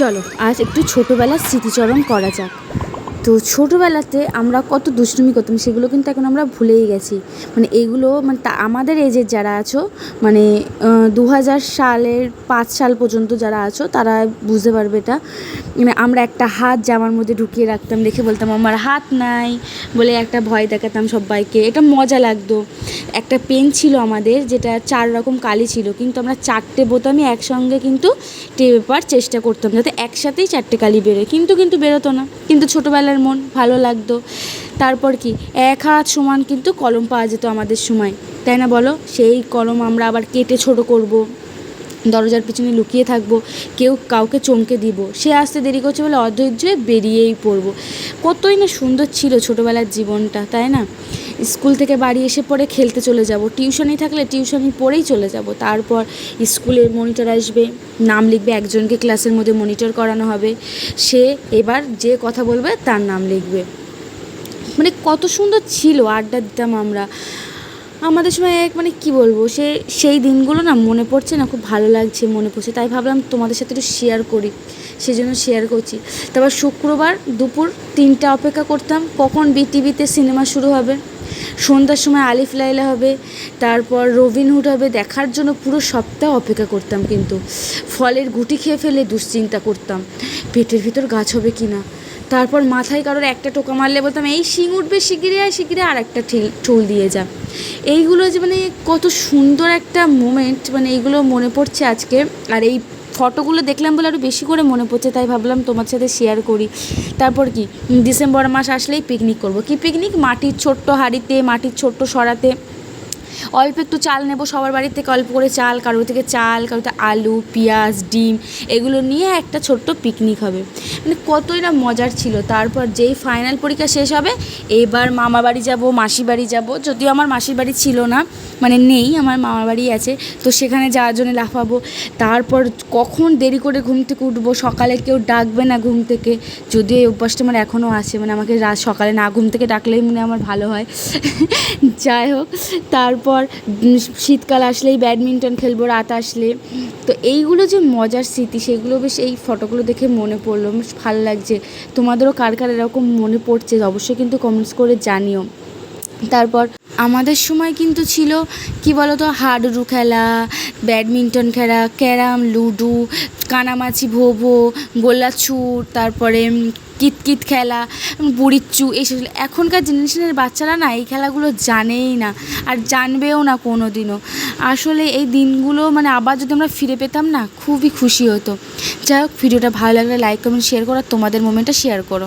চলো, আজ একটু ছোটোবেলার স্মৃতিচরণ করা যাক। তো ছোটোবেলাতে আমরা কত দুষ্টুমি করতাম, সেগুলো কিন্তু এখন আমরা ভুলেই গেছি। মানে এগুলো মানে তা আমাদের এজের যারা আছো মানে দু হাজার সালের পাঁচ সাল পর্যন্ত যারা আছো, তারা বুঝতে পারবে এটা। মানে আমরা একটা হাত জামার মধ্যে ঢুকিয়ে রাখতাম, দেখে বলতাম, আমার হাত নাই, বলে একটা ভয় দেখাতাম সবাইকে। এটা মজা লাগতো। একটা পেন ছিল আমাদের, যেটা চার রকম কালি ছিল, কিন্তু আমরা চারটে বোতামই একসঙ্গে কিন্তু টেপার চেষ্টা করতাম, যাতে একসাথেই চারটে কালি বেরোয়। কিন্তু কিন্তু বেরোতো না। কিন্তু ছোটোবেলার মন ভালো লাগতো। তারপর কি? এক হাত সমান কিন্তু কলম পাওয়া যেত আমাদের সময়। তাই না বলো? সেই কলম আমরা আবার কেটে ছোট করব। দরজার পিছনে লুকিয়ে থাকব, কেউ কাউকে চমকে দিব। সে আসতে দেরি করছে বলে অধৈর্য বেরিয়েই পড়ব। কতই না সুন্দর ছিল ছোটোবেলার জীবনটা, তাই না? স্কুল থেকে বাড়ি এসে পরে খেলতে চলে যাব। টিউশনি থাকলে টিউশনি পড়েই চলে যাব। তারপর স্কুলের মনিটর আসবে, নাম লিখবে, একজনকে ক্লাসের মধ্যে মনিটর করানো হবে। সে এবার যে কথা বলবে তার নাম লিখবে। মানে কত সুন্দর ছিল আড্ডা দিতাম আমরা। আমাদের সময় এক মানে কি বলব, সে সেই দিনগুলো না মনে পড়ছে না, খুব ভালো লাগছে মনে পড়ছে। তাই ভাবলাম তোমাদের সাথে একটু শেয়ার করি সেই জন্য শেয়ার করছি। তারপর শুক্রবার দুপুর তিনটা অপেক্ষা করতাম, কখন বিটিভিতে সিনেমা শুরু হবে, সন্ধ্যার সময় আলিফ লাইলা হবে, তারপর রবিনহুড হবে, দেখার জন্য পুরো সপ্তাহ অপেক্ষা করতাম কিন্তু। ফলের গুটি খেয়ে ফেলে দুশ্চিন্তা করতাম, পেটের ভিতর গাছ হবে কি না তারপর মাথায় কারোর একটা টোকা মারলে বলতাম, এই শিং উঠবে শিগগিরি আয় শিগগিরি আর একটা ঠিল দিয়ে যা। এইগুলো যে মানে কত সুন্দর একটা মোমেন্ট মানে এইগুলো মনে পড়ছে আজকে। আর এই ফটোগুলো দেখলাম বলে আরও বেশি করে মনে পড়ছে, তাই ভাবলাম তোমার সাথে শেয়ার করি। তারপর কি ডিসেম্বর মাস আসলেই পিকনিক করব। কি পিকনিক মাটির ছোট্ট হাঁড়িতে, মাটির ছোট্ট সরাতে। অল্প একটু চাল নেব সবার বাড়ির থেকে, অল্প করে চাল, কারোর থেকে চাল কারোতে আলু, পেঁয়াজ ডিম, এগুলো নিয়ে একটা ছোট্ট পিকনিক হবে। মানে কতই না মজার ছিল। তারপর যেই ফাইনাল পরীক্ষা শেষ হবে, এবার মামা বাড়ি যাব, মাসি বাড়ি যাব। যদিও আমার মাসির বাড়ি ছিল না মানে নেই, আমার মামার বাড়ি আছে। তো সেখানে যাওয়ার জন্য লাফাবো। তারপর কখন দেরি করে ঘুম থেকে উঠবো, সকালে কেউ ডাকবে না ঘুম থেকে। যদিও এই অভ্যাসটা আমার এখনও আছে মানে আমাকে রাত সকালে না ঘুম থেকে ডাকলেই মনে আমার ভালো হয়। যাই হোক, তারপর শীতকাল আসলেই ব্যাডমিন্টন খেলব, রাত আসলে। তো এইগুলো যে মজার স্মৃতি, সেগুলো বেশ এই ফটোগুলো দেখে মনে পড়ল। বেশ ভালো লাগছে। তোমাদেরও কার কার এরকম মনে পড়ছে, অবশ্যই কিন্তু কমেন্টস করে জানিও। তারপর আমাদের সময় কিন্তু ছিল, কি বলতো, হাডুডু খেলা, ব্যাডমিন্টন খেলা, ক্যারাম, লুডু, কানামাছি ভোভো গোল্লাছুট তারপরে কিতকিত খেলা, বুড়ির চু এইসব এখনকার জেনারেশনের বাচ্চারা না এই খেলাগুলো জানেই না আর জানবেও না কোনো দিনও আসলে এই দিনগুলো মানে আবার যদি আমরা ফিরে পেতাম না, খুবই খুশি হতো। যাই হোক, ভিডিওটা ভালো লাগলে লাইক কমেন্ট শেয়ার করো তোমাদের মোমেন্টটা শেয়ার করো।